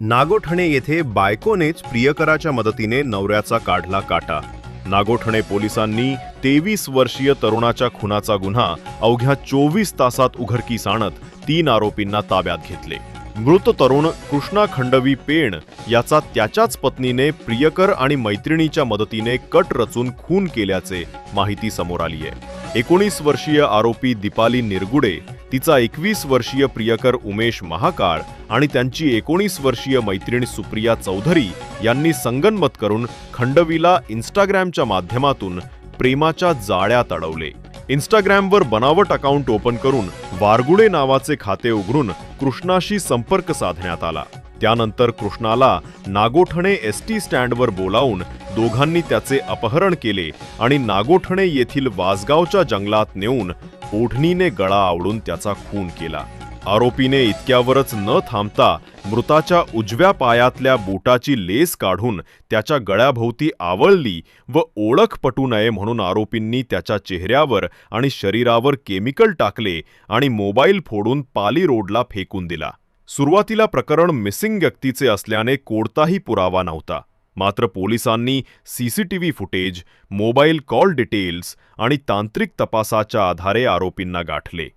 नागोठणे येथे बायकोनेच प्रियकराच्या मदतीने नवऱ्याचा काढला काटा. नागोठणे पोलिसांनी तेवीस वर्षीय तरुणाच्या खुनाचा गुन्हा अवघ्या चोवीस तासात उघडकीस आणत तीन आरोपींना ताब्यात घेतले. मृत तरुण कृष्णा खंडवी पेण याचा त्याच्याच पत्नीने प्रियकर आणि मैत्रिणीच्या मदतीने कट रचून खून केल्याचे माहिती समोर आली आहे एकोणीस वर्षीय आरोपी दीपाली निरगुडे तिचा एकवीस वर्षीय प्रियकर उमेश महाकाळ आणि त्यांची एकोणीस वर्षीय मैत्रीण सुप्रिया चौधरी यांनी संगनमत करून खंडवीला इन्स्टाग्रॅमच्या माध्यमातून प्रेमाच्या जाळ्यात अडवले इन्स्टाग्रॅमवर बनावट अकाउंट ओपन करून वारगुडे नावाचे खाते उघडून कृष्णाशी संपर्क साधण्यात आला. त्यानंतर कृष्णाला नागोठणे एस टी स्टँडवर बोलावून दोघांनी त्याचे अपहरण केले आणि नागोठणे येथील वासगावच्या जंगलात नेऊन ओढणीने गळा आवडून त्याचा खून केला. आरोपीने इतक्यावरच न थांबता मृताच्या उजव्या पायातल्या बोटाची लेस काढून त्याच्या गळ्याभोवती आवळली व ओळख पटू नये म्हणून आरोपींनी त्याच्या चेहऱ्यावर आणि शरीरावर केमिकल टाकले आणि मोबाईल फोडून पाली रोडला फेकून दिला. सुरुवातीला प्रकरण मिसिंग व्यक्तीचे असल्याने कोणताही पुरावा नव्हता. मात्र पोलिसांनी CCTV footage mobile call details आणि तांत्रिक तपासाच्या आधारे आरोपींना गाठले.